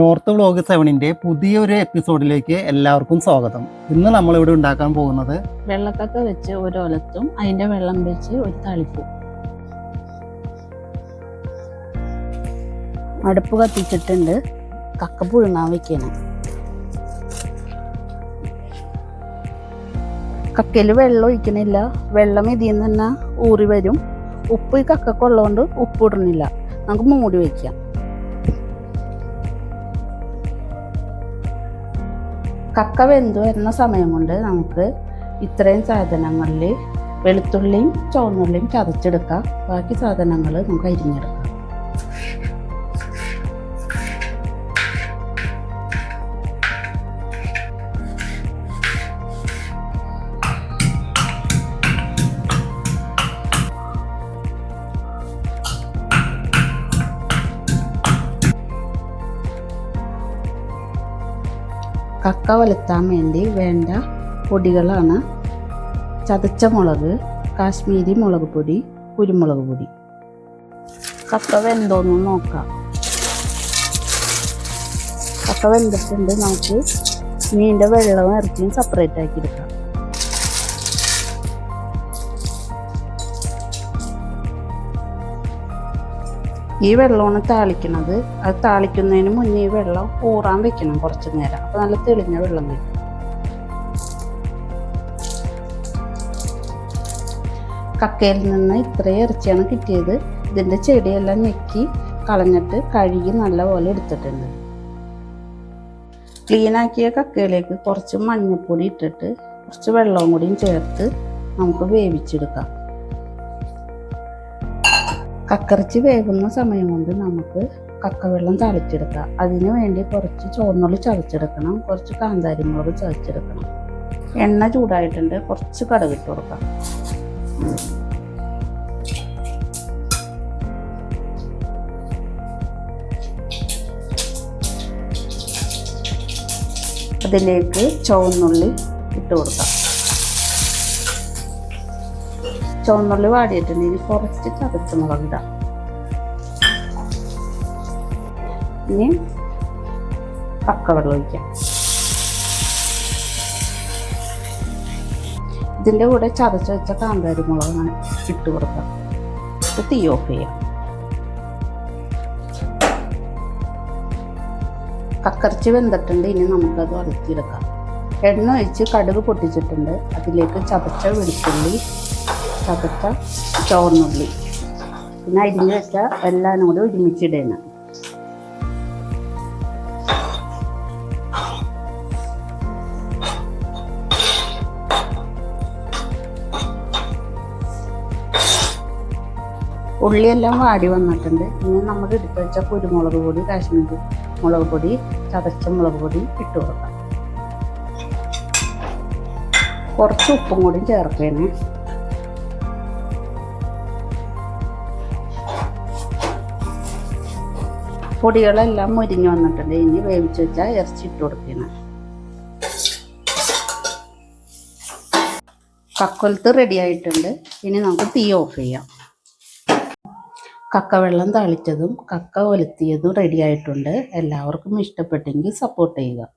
North vlog സെവനിന്റെ പുതിയൊരു എപ്പിസോഡിലേക്ക് എല്ലാവർക്കും സ്വാഗതം. ഇന്ന് നമ്മൾ ഇവിടെ ഉണ്ടാക്കാൻ പോകുന്നത് വെള്ളക്കൊക്കെ വെച്ച് ഒരു ഒലത്തും അതിന്റെ വെള്ളം വെച്ച് ഒരു തളിപ്പും. അടുപ്പ് കത്തിച്ചിട്ടുണ്ട്. കക്ക പുഴുങ്ങാൻ വെക്കണം. കക്കയിൽ വെള്ളം ഒഴിക്കണില്ല. വെള്ളം ഇതിൽ നിന്ന് തന്നെ ഊറി വരും. ഉപ്പ് ഈ കക്കക്കുള്ളതുകൊണ്ട് ഉപ്പ് ഇടുന്നില്ല. നമുക്ക് മൂടി വയ്ക്കാം കക്ക വെന്ത് വരുന്ന സമയം കൊണ്ട് നമുക്ക് ഇത്രയും സാധനങ്ങളിൽ വെളുത്തുള്ളിയും ചുവന്നുള്ളിയും ചതച്ചെടുക്കാം. ബാക്കി സാധനങ്ങൾ നമുക്ക് അരിഞ്ഞെടുക്കാം. കക്ക വലുത്താൻ വേണ്ടി വേണ്ട പൊടികളാണ് ചതച്ച മുളക് കാശ്മീരി മുളക് പൊടി കുരുമുളക് പൊടി. കക്ക വെന്തോന്ന് നോക്കാം. കക്ക വെന്തിട്ടുണ്ട്. നമുക്ക് മീന്റെ വെള്ളവും ഇറച്ചിയും സെപ്പറേറ്റ് ആക്കി എടുക്കാം. ഈ വെള്ളമാണ് താളിക്കണത് അത് താളിക്കുന്നതിന് മുന്നേ ഈ വെള്ളം ഊറാൻ വെക്കണം കുറച്ച് നേരം. അപ്പോൾ നല്ല തെളിഞ്ഞ വെള്ളം വരും. കക്കയിൽ നിന്ന് ഇത്രയും ഇറച്ചിയാണ് കിട്ടിയത്. ഇതിന്റെ ചെടിയെല്ലാം ഞെക്കി കളഞ്ഞിട്ട് കഴുകി നല്ലപോലെ എടുത്തിട്ടുണ്ട്. ക്ലീനാക്കിയ കക്കയിലേക്ക് കുറച്ച് മഞ്ഞൾപ്പൊടി ഇട്ടിട്ട് കുറച്ച് വെള്ളവും കൂടിയും ചേർത്ത് നമുക്ക് വേവിച്ചെടുക്കാം. കക്കറിച്ച് വേകുന്ന സമയം കൊണ്ട് നമുക്ക് കക്കവെള്ളം തളിച്ചെടുക്കാം അതിനു വേണ്ടി കുറച്ച് ചുവന്നുള്ളി ചതച്ചെടുക്കണം. കുറച്ച് കാന്താരിമുളക് ചതച്ചെടുക്കണം. എണ്ണ ചൂടായിട്ടുണ്ട്. കുറച്ച് കടുകിട്ട് കൊടുക്കാം. അതിലേക്ക് ചുവന്നുള്ളി ഇട്ട് കൊടുക്കാം. ചുവന്നുള്ളി വാടിയിട്ടുണ്ട്. ഇനി കുറച്ച് ചതച്ച മുളക് ഇനി കക്ക വെള്ളം ഒഴിക്കാം. ഇതിന്റെ കൂടെ ചതച്ച് വെച്ച കാന്താരി മുളകാണ് ഇട്ട് കൊടുക്കാം. ഇത് തീ ഓഫ് ചെയ്യാം. കക്കറിച്ച് വെന്തിട്ടുണ്ട്. ഇനി നമുക്കത് വളർത്തിയെടുക്കാം എണ്ണ ഒഴിച്ച് കടുക് പൊട്ടിച്ചിട്ടുണ്ട്. അതിലേക്ക് ചതച്ച വെളുത്തുള്ളി ചതച്ച ചോറിനുള്ളി പിന്നെ അരിഞ്ഞ് വെച്ച എല്ലാം കൂടി ഒരുമിച്ചിടണം. ഉള്ളിയെല്ലാം വാടി വന്നിട്ടുണ്ട്. ഇനി നമ്മൾ എടുത്തു വെച്ച കുരുമുളക് പൊടി കാശ്മീരി മുളക് പൊടി ചതച്ച മുളക് പൊടി ഇട്ട് കൊടുക്കാം. കുറച്ച് ഉപ്പും കൂടി ചേർക്കേണേ പൊടികളെല്ലാം മുരിഞ്ഞു വന്നിട്ടുണ്ട്. ഇനി വേവിച്ച് വെച്ചാൽ ഇറച്ചി ഇട്ട് കൊടുക്കണം. കക്കൊലത്ത് റെഡി ആയിട്ടുണ്ട്. ഇനി നമുക്ക് തീ ഓഫ് ചെയ്യാം. കക്ക വെള്ളം തളിച്ചതും കക്ക ഒലത്തിയതും റെഡി ആയിട്ടുണ്ട്. എല്ലാവർക്കും ഇഷ്ടപ്പെട്ടെങ്കിൽ സപ്പോർട്ട് ചെയ്യുക.